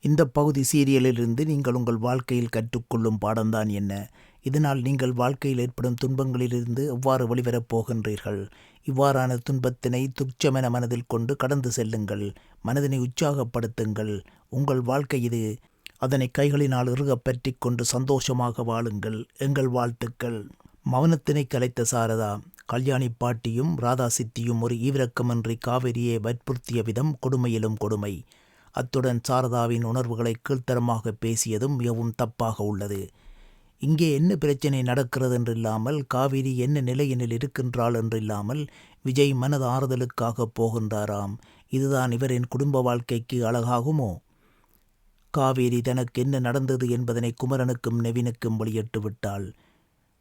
இந்த பகுதி சீரியலிலிருந்து நீங்கள் உங்கள் வாழ்க்கையில் கற்றுக்கொள்ளும் பாடம்தான் என்ன. இதனால் நீங்கள் வாழ்க்கையில் ஏற்படும் துன்பங்களிலிருந்து எவ்வாறு வெளிவரப் போகின்றீர்கள்? இவ்வாறான துன்பத்தினை துச்சமென மனதில் கொண்டு கடந்து செல்லுங்கள். மனதினை உற்சாகப்படுத்துங்கள். உங்கள் வாழ்க்கை இது. அதனை கைகளினால் இறுகப் பற்றி கொண்டு சந்தோஷமாக வாழுங்கள். எங்கள் வாழ்த்துக்கள். மௌனத்தினை கலைத்த சாரதா கல்யாணி பாட்டியும் ராதா சித்தியும் ஒரு ஈவிரக்கமின்றி காவிரியை வற்புறுத்திய விதம் கொடுமையிலும் கொடுமை. அத்துடன் சாரதாவின் உணர்வுகளை கீழ்த்தரமாக பேசியதும் மிகவும் தப்பாக உள்ளது. இங்கே என்ன பிரச்சனை நடக்கிறது என்றில்லாமல் காவிரி என்ன நிலையினில் இருக்கின்றாள் என்றில்லாமல் விஜய் மனது ஆறுதலுக்காக போகின்றாராம். இதுதான் இவரின் குடும்ப வாழ்க்கைக்கு அழகாகுமோ? காவேரி தனக்கு என்ன நடந்தது என்பதனை குமரனுக்கும் நெவினுக்கும் வெளியிட்டு விட்டாள்.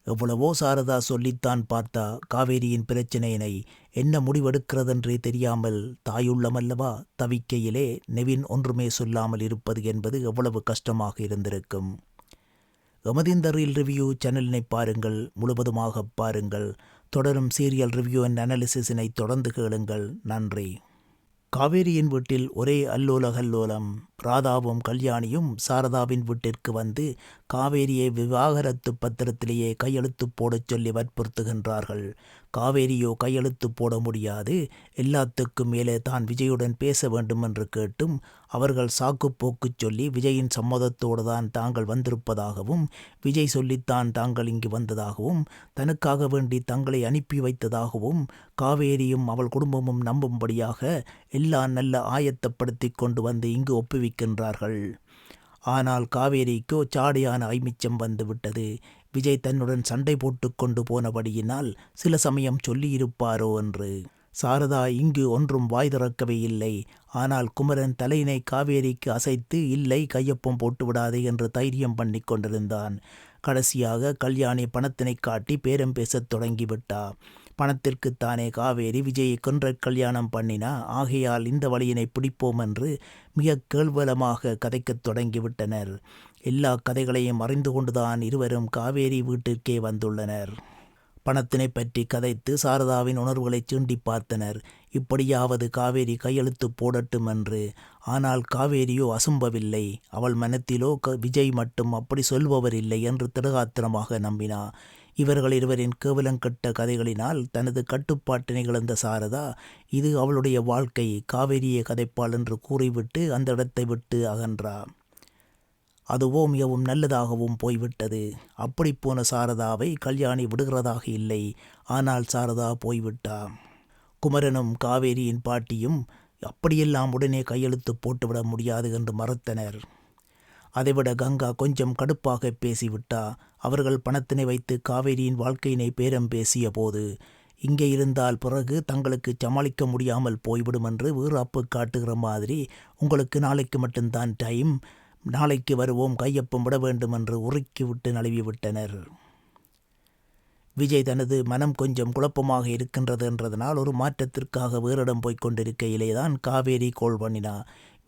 எவ்வளவோ சாரதா சொல்லித்தான் பார்த்தா காவேரியின் பிரச்சனையினை என்ன முடிவெடுக்கிறதென்றே தெரியாமல் தாயுள்ளமல்லவா தவிக்கையிலே நெவின் ஒன்றுமே சொல்லாமல் இருப்பது என்பது எவ்வளவு கஷ்டமாக இருந்திருக்கும். எமதிந்த ரீல் ரிவ்யூ சேனலினை பாருங்கள் முழுவதுமாக பாருங்கள். தொடரும் சீரியல் ரிவ்யூ அண்ட் அனாலிசிஸினை தொடர்ந்து கேளுங்கள். நன்றி. காவேரியின் வீட்டில் ஒரே அல்லோல கல்லோலம் ராதாவும் கல்யாணியும் சாரதாவின் வீட்டிற்கு வந்து காவேரியை விவாகரத்து பத்திரத்திலேயே கையெழுத்து போடச் சொல்லி வற்புறுத்துகின்றார்கள். காவேரியோ கையெழுத்து போட முடியாது. எல்லாத்துக்கும் மேலே தான் விஜயுடன் பேச வேண்டும் என்று கேட்டும் அவர்கள் சாக்குப்போக்கு சொல்லி விஜயின் சம்மதத்தோடு தான் தாங்கள் வந்திருப்பதாகவும் விஜய் சொல்லித்தான் தாங்கள் இங்கு வந்ததாகவும் தனக்காக வேண்டி தங்களை அனுப்பி வைத்ததாகவும் காவேரியும் அவள் குடும்பமும் நம்பும்படியாக எல்லாம் நல்ல ஆயத்தப்படுத்தி கொண்டு வந்து இங்கு ஒப்புவிக்கின்றார்கள் ஆனால் காவேரிக்கோ சாடியான ஐமிச்சம் வந்துவிட்டது விஜய் தன்னுடன் சண்டை போட்டு கொண்டு போனபடியினால் சில சமயம் சொல்லியிருப்பாரோ என்று. சாரதா இங்கு ஒன்றும் வாய் திறக்கவே இல்லை. ஆனால் குமரன் தலையினை காவேரிக்கு அசைத்து இல்லை கையொப்பம் போட்டு விடாதே என்று தைரியம் பண்ணி கொண்டிருந்தான். கடைசியாக கல்யாணி பணத்தினை காட்டி பேரம் பேசத் தொடங்கிவிட்டா. பணத்திற்குத்தானே காவேரி விஜயை கொன்ற கல்யாணம் பண்ணினா ஆகையால் இந்த வழியினை பிடிப்போம் என்று மிக கேள்வலமாக கதைக்கத் தொடங்கிவிட்டனர். எல்லா கதைகளையும் அறிந்து கொண்டுதான் இருவரும் காவேரி வீட்டிற்கே வந்துள்ளனர். பணத்தினை பற்றி கதைத்து சாரதாவின் உணர்வுகளை சீண்டி பார்த்தனர். இப்படியாவது காவேரி கையெழுத்து போடட்டும் என்று. ஆனால் காவேரியோ அசும்பவில்லை. அவள் மனத்திலோ க விஜய் மட்டும் அப்படி சொல்பவர் இல்லை என்று திடகாத்திரமாக நம்பினா இவர்கள் இருவரின் கேவலங்கட்ட கதைகளினால் தனது கட்டுப்பாட்டினை இழந்த சாரதா இது அவளுடைய வாழ்க்கை காவேரியை கதைப்பாள் என்று கூறிவிட்டு அந்த இடத்தை விட்டு அகன்றார் அதுவோ மிகவும் நல்லதாகவும் போய்விட்டது. அப்படி போன சாரதாவை கல்யாணி விடுகிறதாக இல்லை. ஆனால் சாரதா போய்விட்டா. குமரனும் காவேரியின் பாட்டியும் அப்படியெல்லாம் உடனே கையெழுத்து போட்டுவிட முடியாது என்று மறுத்தனர். அதைவிட கங்கா கொஞ்சம் கடுப்பாக பேசிவிட்டா. அவர்கள் பணத்தினை வைத்து காவேரியின் வாழ்க்கையினை பேரம் பேசிய போது இங்கே இருந்தால் பிறகு தங்களுக்கு சமாளிக்க முடியாமல் போய்விடும் என்று வீராப்பு காட்டுகிற மாதிரி உங்களுக்கு நாளைக்கு மட்டும்தான் டைம் நாளைக்கு வருவோம் கையொப்பம் விட வேண்டும் என்று உருக்கிவிட்டு நழுவிவிட்டனர் விஜய் தனது மனம் கொஞ்சம் குழப்பமாக இருக்கின்றது என்றதனால் ஒரு மாற்றத்திற்காக வேறிடம் போய்க் கொண்டிருக்கையிலே தான் காவேரி கோல் பண்ணினா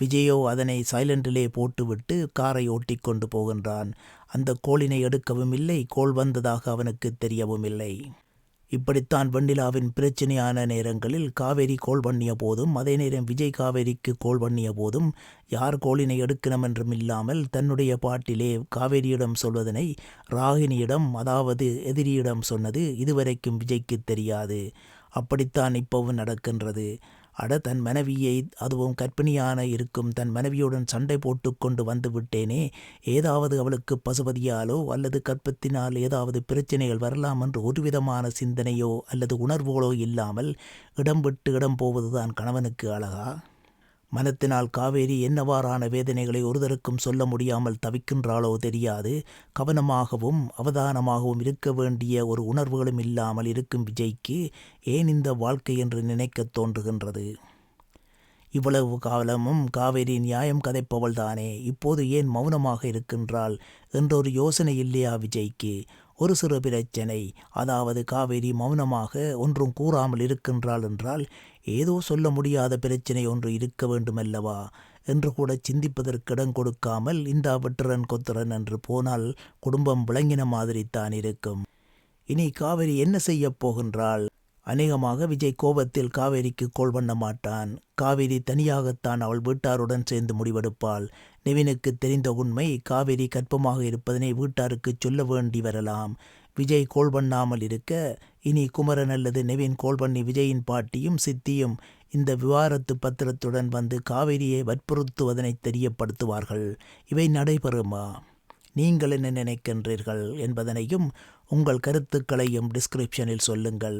விஜயோ அதனை சைலண்டிலே போட்டுவிட்டு காரை ஓட்டி கொண்டு போகின்றான். அந்த கோளினை எடுக்கவும் இல்லை கோள் வந்ததாக அவனுக்கு தெரியவும் இல்லை. இப்படித்தான் வெண்ணிலாவின் பிரச்சனையான நேரங்களில் காவேரி கோல் பண்ணிய போதும் அதே நேரம் விஜய் காவேரிக்கு கோல் பண்ணிய போதும் யார் கோலினை எடுக்கணும் என்றும் இல்லாமல் தன்னுடைய பாட்டிலே காவேரியிடம் சொல்வதனை ராகினியிடம் அதாவது எதிரியிடம் சொன்னது இதுவரைக்கும் விஜய்க்கு தெரியாது. அப்படித்தான் இப்போவும் நடக்கின்றது. அட தன் மனைவியை அதுவும் கற்பிணியான இருக்கும் தன் மனைவியுடன் சண்டை போட்டு கொண்டு வந்து விட்டேனே. ஏதாவது அவளுக்கு பசுபதியாலோ அல்லது கற்பத்தினால் ஏதாவது பிரச்சனைகள் வரலாம் என்று ஒருவிதமான சிந்தனையோ அல்லது உணர்வுகளோ இல்லாமல் இடம் விட்டு இடம் போவதுதான் கணவனுக்கு அழகா? மனத்தினால் காவேரி என்னவாறான வேதனைகளை ஒருதருக்கும் சொல்ல முடியாமல் தவிக்கின்றாளோ தெரியாது. கவனமாகவும் அவதானமாகவும் இருக்க வேண்டிய ஒரு உணர்வுகளும் இல்லாமல் இருக்கும் விஜய்க்கு ஏன் இந்த வாழ்க்கை என்று நினைக்கத் தோன்றுகின்றது? இவ்வளவு காலமும் காவேரி நியாயம் கதைப்பவள் தானே. இப்போது ஏன் மௌனமாக இருக்கின்றாள் என்றொரு யோசனை இல்லையா விஜய்க்கு? ஒரு சிறு பிரச்சனை. அதாவது காவேரி மௌனமாக ஒன்றும் கூறாமல் இருக்கின்றாள் என்றால் ஏதோ சொல்ல முடியாத பிரச்சனை ஒன்று இருக்க வேண்டுமல்லவா? என்று கூட சிந்திப்பதற்கு இடம் கொடுக்காமல் இந்தா வெட்டுறன் கொத்துறன் என்று போனால் குடும்பம் விளங்கின மாதிரி தான் இருக்கும். இனி காவிரி என்ன செய்யப் போகின்றாள்? அநேகமாக விஜய் கோபத்தில் காவேரிக்கு கோல் பண்ண மாட்டான். காவேரி தனியாகத்தான் அவள் வீட்டாருடன் சேர்ந்து முடிவெடுப்பாள். நிவினுக்கு தெரிந்த உண்மை காவேரி கற்பமாக இருப்பதனை வீட்டாருக்கு சொல்ல வேண்டி வரலாம். விஜய் கோல் பண்ணாமல் இருக்க இனி குமரன் அல்லது நெவின் கோல் பண்ணி விஜயின் பாட்டியும் சித்தியும் இந்த விவாரத்து பத்திரத்துடன் வந்து காவேரியை வற்புறுத்துவதனை தெரியப்படுத்துவார்கள். இவை நடைபெறுமா? நீங்கள் என்ன நினைக்கின்றீர்கள் என்பதனையும் உங்கள் கருத்துக்களையும் டிஸ்கிரிப்ஷனில் சொல்லுங்கள்.